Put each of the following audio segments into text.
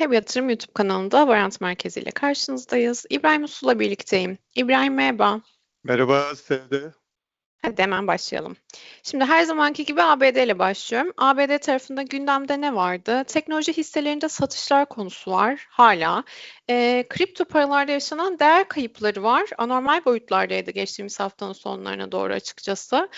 Hem Yatırım YouTube kanalında Varant Merkezi ile karşınızdayız. İbrahim Usul'la birlikteyim. İbrahim merhaba. Merhaba Sevde. Hadi hemen başlayalım. Şimdi her zamanki gibi ABD ile başlıyorum. ABD tarafında gündemde ne vardı? Teknoloji hisselerinde satışlar konusu var hala. E, kripto paralarda yaşanan değer kayıpları var. Anormal boyutlardaydı geçtiğimiz haftanın sonlarına doğru açıkçası.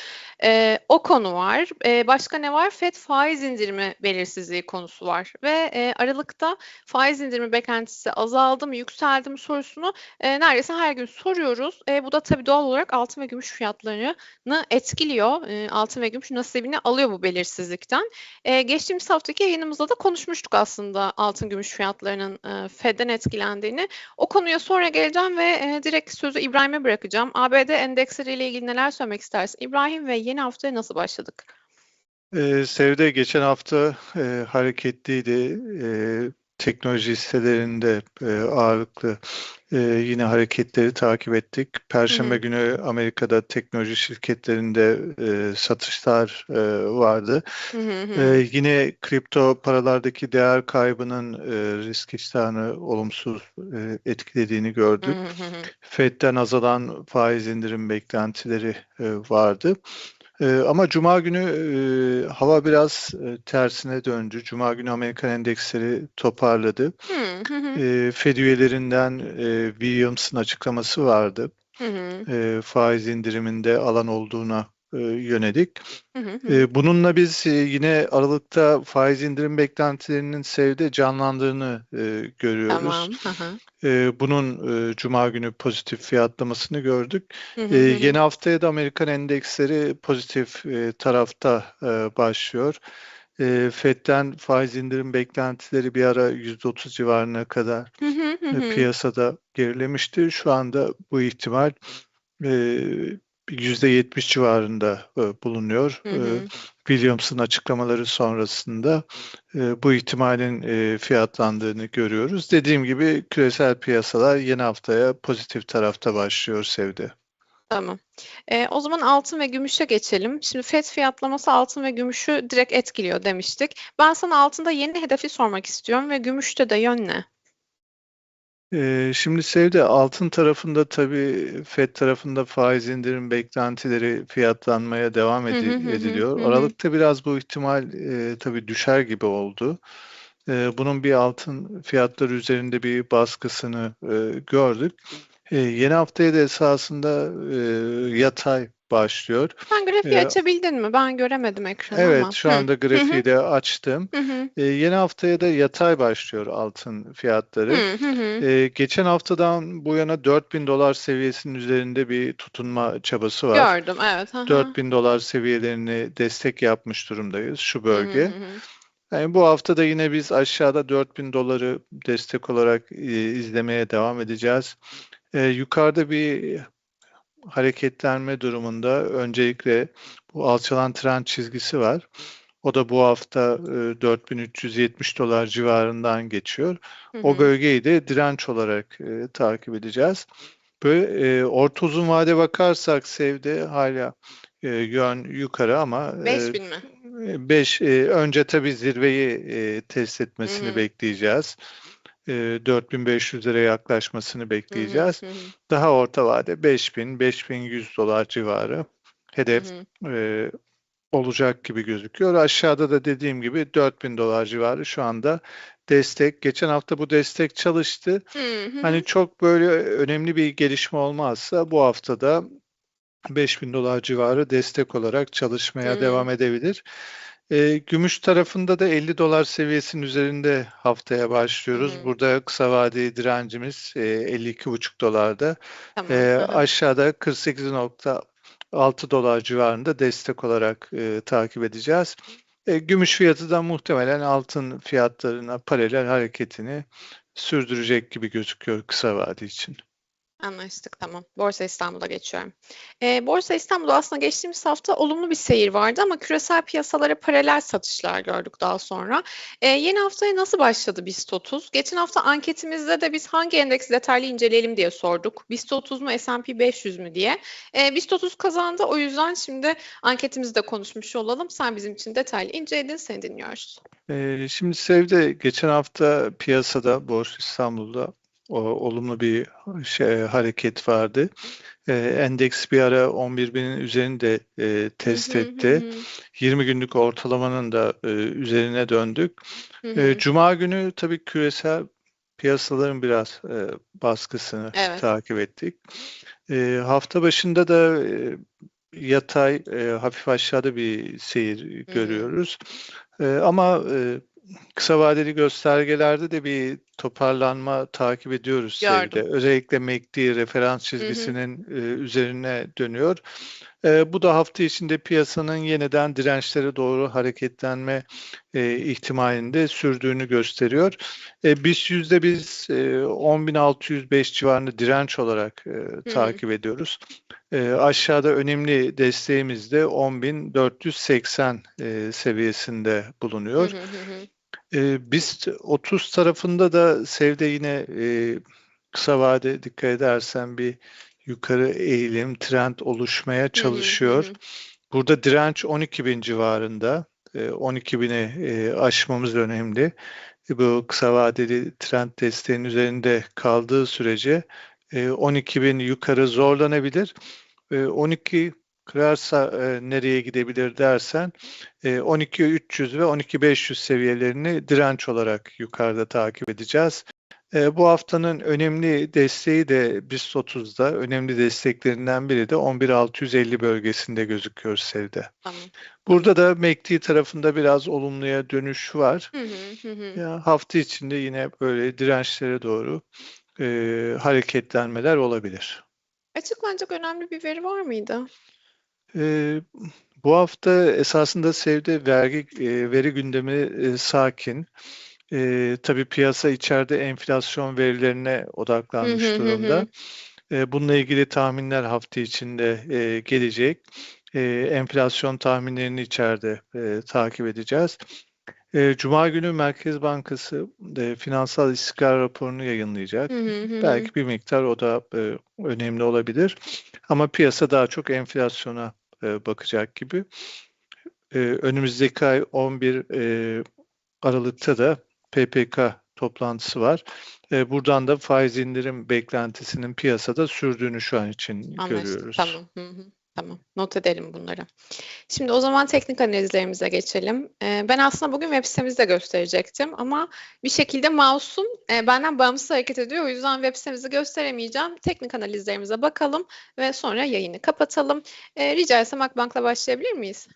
E, o konu var. E, başka ne var? FED faiz indirimi belirsizliği konusu var. Ve e, Aralık'ta faiz indirimi beklentisi azaldı mı, yükseldi mi sorusunu e, neredeyse her gün soruyoruz. E, bu da tabii doğal olarak altın ve gümüş fiyatlarını etkiliyor. E, altın ve gümüş nasibini alıyor bu belirsizlikten. E, geçtiğimiz haftaki yayınımızda da konuşmuştuk aslında altın gümüş fiyatlarının e, Fed'den etkilendiğini. O konuya sonra geleceğim ve e, direkt sözü İbrahim'e bırakacağım. ABD endeksleriyle ilgili neler söylemek istersin? İbrahim ve yeni haftaya nasıl başladık? Ee, Sevde geçen hafta e, hareketliydi. E, teknoloji hisselerinde e, ağırlıklı e, yine hareketleri takip ettik. Perşembe Hı hı. günü Amerika'da teknoloji şirketlerinde e, satışlar e, vardı. Hı hı hı. E, yine kripto paralardaki değer kaybının e, risk iştahını olumsuz e, etkilediğini gördük. hı hı hı. Fed'den azalan faiz indirim beklentileri e, vardı. E, ama Cuma günü e, hava biraz e, tersine döndü. Cuma günü Amerikan endeksleri toparladı. E, Fed üyelerinden e, Williams'ın açıklaması vardı. Hı hı. E, faiz indiriminde alan olduğuna e, yönelik. Hı hı hı. E, bununla biz e, yine Aralık'ta faiz indirim beklentilerinin sevde canlandığını e, görüyoruz. Tamam. Hı hı. E, bunun e, Cuma günü pozitif fiyatlamasını gördük. Hı hı E, yeni haftaya da Amerikan endeksleri pozitif e, tarafta e, başlıyor. E, Fed'den faiz indirim beklentileri bir ara %30 civarına kadar Hı hı hı e, hı. piyasada gerilemişti. Şu anda bu ihtimal e, %70 civarında e, bulunuyor. Hı E, hı. Williams'ın açıklamaları sonrasında e, bu ihtimalin e, fiyatlandığını görüyoruz. Dediğim gibi küresel piyasalar yeni haftaya pozitif tarafta başlıyor Sevde. Tamam. Eee, o zaman altın ve gümüşe geçelim. Şimdi FED fiyatlaması altın ve gümüşü direkt etkiliyor demiştik. Ben sana altında yeni hedefi sormak istiyorum ve gümüşte de yön ne? Ee, şimdi Sevde altın tarafında tabii FED tarafında faiz indirim beklentileri fiyatlanmaya devam Hı hı edi- hı hı. ediliyor. Hı hı. Aralıkta biraz bu ihtimal e, tabii düşer gibi oldu. E, bunun bir altın fiyatları üzerinde bir baskısını e, gördük. E, yeni haftaya da esasında e, yatay başlıyor. Sen grafiği E, açabildin mi? Ben göremedim ekranı evet, ama. şu anda grafiği de açtım. Hı hı. E, yeni haftaya da yatay başlıyor altın fiyatları. Hı hı hı. Ee, geçen haftadan bu yana 4000 dolar seviyesinin üzerinde bir tutunma çabası var. Gördüm, evet. Hı hı. 4000 dolar seviyelerini destek yapmış durumdayız şu bölge. hı hı. Yani bu hafta da yine biz aşağıda 4000 doları destek olarak e, izlemeye devam edeceğiz. Ee, yukarıda bir hareketlenme durumunda öncelikle bu alçalan trend çizgisi var. O da bu hafta e, 4370 dolar civarından geçiyor. Hı O hı. bölgeyi de direnç olarak e, takip edeceğiz. Böyle e, orta uzun vade bakarsak Sevde hala e, yön yukarı ama e, 5000 mi? 5 önce tabii zirveyi e, test Hı etmesini hı. bekleyeceğiz. E, 4500'lere yaklaşmasını Hı hı bekleyeceğiz. hı hı. Daha orta vade 5000 5100 dolar civarı Hı hedef hı. e, olacak gibi gözüküyor. Aşağıda da dediğim gibi 4000 dolar civarı şu anda destek. Geçen hafta bu destek çalıştı. Hı hı Hani hı. çok böyle önemli bir gelişme olmazsa bu haftada 5000 dolar civarı destek olarak çalışmaya Hı. devam edebilir. E, gümüş tarafında da 50 dolar seviyesinin üzerinde haftaya başlıyoruz. hı. Burada kısa vadeli direncimiz e, 52,5 dolarda. Tamam. E, aşağıda 48,6 dolar civarında destek olarak e, takip edeceğiz. E, gümüş fiyatı da muhtemelen altın fiyatlarına paralel hareketini sürdürecek gibi gözüküyor kısa vade için. Anlaştık, tamam. Borsa İstanbul'a geçiyorum. Eee, Borsa İstanbul'da aslında geçtiğimiz hafta olumlu bir seyir vardı ama küresel piyasalara paralel satışlar gördük daha sonra. Eee, yeni haftaya nasıl başladı BIST 30? Geçen hafta anketimizde de biz hangi endeksi detaylı inceleyelim diye sorduk. BIST 30 mu, S&P 500 mü diye. Eee, BIST 30 kazandı. O yüzden şimdi anketimizde konuşmuş olalım. Sen bizim için detaylı inceledin, seni dinliyoruz. Ee, şimdi Sevde geçen hafta piyasada Borsa İstanbul'da o, olumlu bir şey, hareket vardı. Ee, endeks bir ara 11.000'in üzerinde e, test etti. hı hı. 20 günlük ortalamanın da e, üzerine döndük. E. Cuma günü tabii küresel piyasaların biraz e, baskısını Evet. takip ettik. E, hafta başında da e, yatay e, hafif aşağıda bir seyir görüyoruz. E, ama e, kısa vadeli göstergelerde de bir toparlanma takip ediyoruz Gördüm. Özellikle MACD referans Hı hı. çizgisinin e, üzerine dönüyor. E, bu da hafta içinde piyasanın yeniden dirençlere doğru hareketlenme e, ihtimalini de sürdüğünü gösteriyor. E, BIST yüzde biz e, 10.605 civarında direnç olarak e, Hı takip ediyoruz. E, aşağıda önemli desteğimiz de 10.480 e, seviyesinde bulunuyor. hı, hı hı. E, BIST 30 tarafında da Sevde yine e, kısa vade dikkat edersen bir yukarı eğilim, trend oluşmaya Hı hı, hı çalışıyor. Burada direnç 12.000 civarında. E, 12.000'i e, aşmamız önemli. E, Bu kısa vadeli trend desteğinin üzerinde kaldığı sürece e, 12.000 yukarı zorlanabilir. E, 12 kırarsa nereye gidebilir dersen e, 12.300 ve 12.500 seviyelerini direnç olarak yukarıda takip edeceğiz. E, bu haftanın önemli desteği de BIST 30'da önemli desteklerinden biri de 11.650 bölgesinde gözüküyor sevde. Tamam. Burada da MACD tarafında biraz olumluya dönüş var. Hı hı, hı hı. Ya hafta içinde yine böyle dirençlere doğru e, hareketlenmeler olabilir. Açıklanacak önemli bir veri var mıydı? E, bu hafta esasında sevde vergi e, veri gündemi e, sakin. E, tabii piyasa içeride enflasyon verilerine odaklanmış hı, hı durumda. hı. E, bununla ilgili tahminler hafta içinde e, gelecek. E, enflasyon tahminlerini içeride e, takip edeceğiz. E, Cuma günü Merkez Bankası e, finansal istikrar raporunu yayınlayacak. Hı hı. Belki bir miktar o da e, önemli olabilir. Ama piyasa daha çok enflasyona e, bakacak gibi. E, önümüzdeki ay 11 e, Aralık'ta da PPK toplantısı var. E, buradan da faiz indirim beklentisinin piyasada sürdüğünü şu an için Anlaştık. görüyoruz. Tamam. Hı hı. Tamam. Not edelim bunları. Şimdi o zaman teknik analizlerimize geçelim. Ee, ben aslında bugün web sitemizde gösterecektim ama bir şekilde mouse'um e, benden bağımsız hareket ediyor. O yüzden web sitemizi gösteremeyeceğim. Teknik analizlerimize bakalım ve sonra yayını kapatalım. Ee, rica etsem Akbank'la başlayabilir miyiz?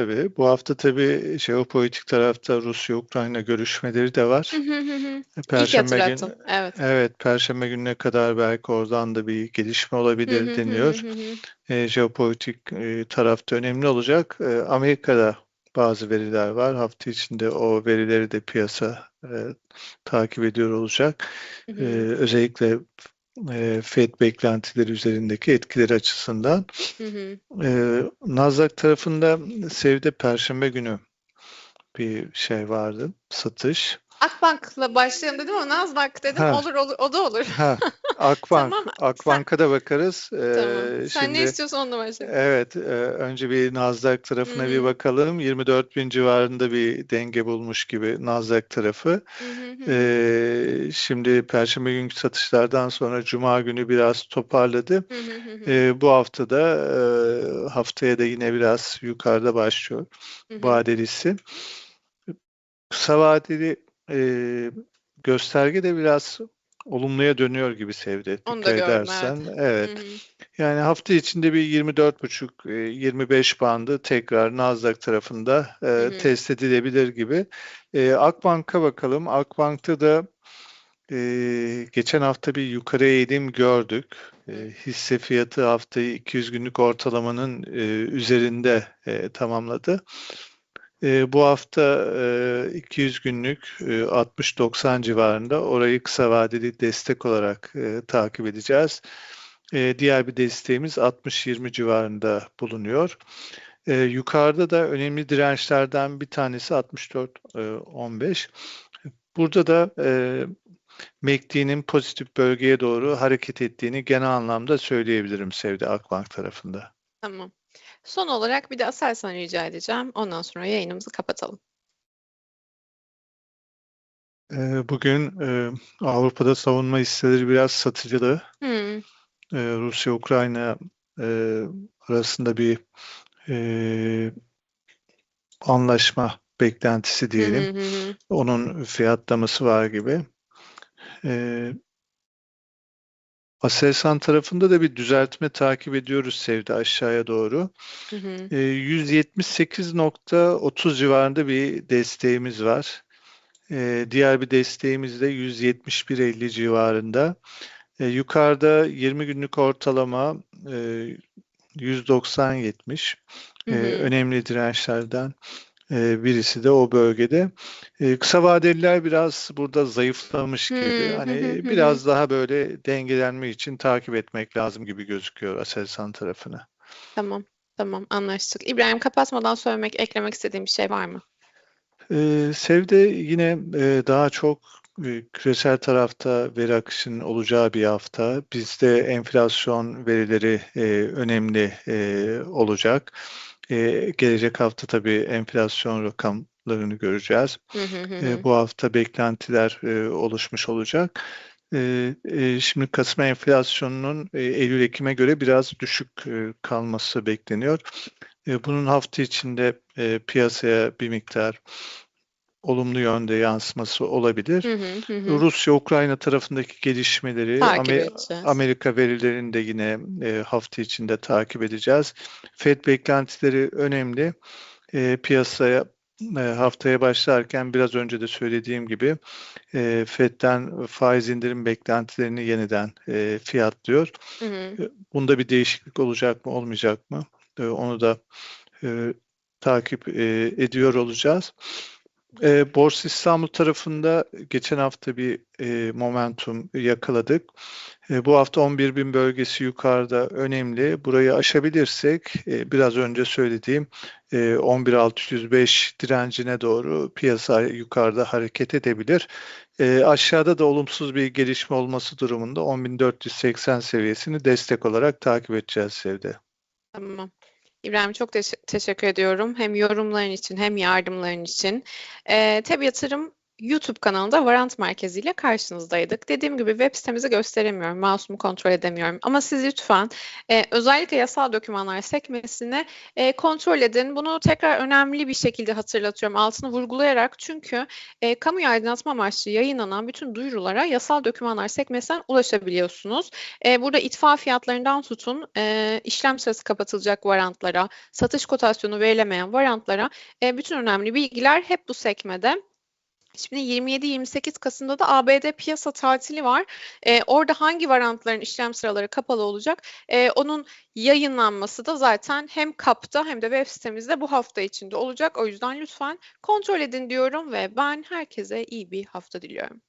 Tabii bu hafta tabii jeopolitik tarafta Rusya-Ukrayna görüşmeleri de var. Perşembe gün. Evet. evet Perşembe gününe kadar belki oradan da bir gelişme olabilir deniyor. E, jeopolitik e, tarafta önemli olacak. E, Amerika'da bazı veriler var. Hafta içinde o verileri de piyasa e, takip ediyor olacak. E, özellikle e, Fed beklentileri üzerindeki etkileri açısından. Hı hı. E, Nasdaq tarafında Sevde Perşembe günü bir şey vardı, satış. Akbank'la başlayalım dedim ama Nasdaq dedim. Ha. Olur olur o da olur. Ha, Akbank, Tamam. Akbank'a da bakarız. E, Tamam. Sen ne şimdi istiyorsan onunla başlayalım. Evet, e, önce bir Nasdaq tarafına Hı bir bakalım. 24 bin civarında bir denge bulmuş gibi Nasdaq tarafı. E, şimdi Perşembe günkü satışlardan sonra Cuma günü biraz toparladı. E, bu hafta da e, haftaya da yine biraz yukarıda başlıyor Hı hı. vadelisi. Kısa vadeli e, gösterge de biraz olumluya dönüyor gibi Sevde. Onu da edersen. evet. Evet. Hı. Yani hafta içinde bir 24,5 e, 25 bandı tekrar Nasdaq tarafında e, test edilebilir gibi. E, Akbank'a bakalım. Akbank'ta da e, geçen hafta bir yukarı eğilim gördük. E, hisse fiyatı haftayı 200 günlük ortalamanın e, üzerinde e, tamamladı. E, bu hafta e, 200 günlük e, 60-90 civarında orayı kısa vadeli destek olarak e, takip edeceğiz. E, diğer bir desteğimiz 60-20 civarında bulunuyor. E, yukarıda da önemli dirençlerden bir tanesi 64-15. Burada da e, MACD'nin pozitif bölgeye doğru hareket ettiğini genel anlamda söyleyebilirim Sevde Akbank tarafında. Tamam. Son olarak bir de Aselsan rica edeceğim. Ondan sonra yayınımızı kapatalım. E, bugün e, Avrupa'da savunma hisseleri biraz satıcılı. Hmm. E, Rusya-Ukrayna e, arasında bir e, anlaşma beklentisi diyelim. hı hı hı. Onun fiyatlaması var gibi. Aselsan tarafında da bir düzeltme takip ediyoruz Sevde aşağıya doğru. Hı hı. E, 178.30 civarında bir desteğimiz var. E, diğer bir desteğimiz de 171.50 civarında. E, yukarıda 20 günlük ortalama e, 190.70 Hı e, önemli dirençlerden e, birisi de o bölgede. E, kısa vadeliler biraz burada zayıflamış gibi. Hani biraz daha böyle dengelenme için takip etmek lazım gibi gözüküyor Aselsan tarafını. Tamam. Tamam. Anlaştık. İbrahim kapatmadan söylemek, eklemek istediğim bir şey var mı? Ee, Sevde yine e, daha çok e, küresel tarafta veri akışının olacağı bir hafta. Bizde enflasyon verileri e, önemli e, olacak. E, gelecek hafta tabii enflasyon rakamlarını göreceğiz. E, hı. bu hafta beklentiler e, oluşmuş olacak. E, e, şimdi Kasım enflasyonunun e, Eylül-Ekim'e göre biraz düşük e, kalması bekleniyor. E, bunun hafta içinde e, piyasaya bir miktar olumlu yönde yansıması olabilir. Hı hı hı hı. Rusya-Ukrayna tarafındaki gelişmeleri, Amer-. Amerika verilerini de yine e, hafta içinde takip edeceğiz. Fed beklentileri önemli. E, piyasaya e, haftaya başlarken biraz önce de söylediğim gibi e, Fed'den faiz indirim beklentilerini yeniden e, fiyatlıyor. Hı hı. E, Bunda bir değişiklik olacak mı, olmayacak mı? E, Onu da e, takip e, ediyor olacağız. E, Borsa İstanbul tarafında geçen hafta bir e, momentum yakaladık. E, bu hafta 11.000 bölgesi yukarıda önemli. Burayı aşabilirsek e, biraz önce söylediğim e, 11.605 direncine doğru piyasa yukarıda hareket edebilir. E, aşağıda da olumsuz bir gelişme olması durumunda 10.480 seviyesini destek olarak takip edeceğiz Sevde. Tamam. İbrahim çok teş- teşekkür ediyorum. Hem yorumların için hem yardımların için. Ee, Teb Yatırım YouTube kanalında Varant Merkezi ile karşınızdaydık. Dediğim gibi web sitemizi gösteremiyorum, mouse'umu kontrol edemiyorum. Ama siz lütfen e, özellikle yasal dokümanlar sekmesini e, kontrol edin. Bunu tekrar önemli bir şekilde hatırlatıyorum, altını vurgulayarak. Çünkü e, kamuya aydınlatma amaçlı yayınlanan bütün duyurulara yasal dokümanlar sekmesinden ulaşabiliyorsunuz. E, burada itfa fiyatlarından tutun, e, işlem sırası kapatılacak varantlara, satış kotasyonu verilemeyen varantlara e, bütün önemli bilgiler hep bu sekmede. Şimdi 27-28 Kasım'da da ABD piyasa tatili var. Ee, orada hangi varantların işlem sıraları kapalı olacak? Ee, onun yayınlanması da zaten hem KAP'ta hem de web sitemizde bu hafta içinde olacak. O yüzden lütfen kontrol edin diyorum ve ben herkese iyi bir hafta diliyorum.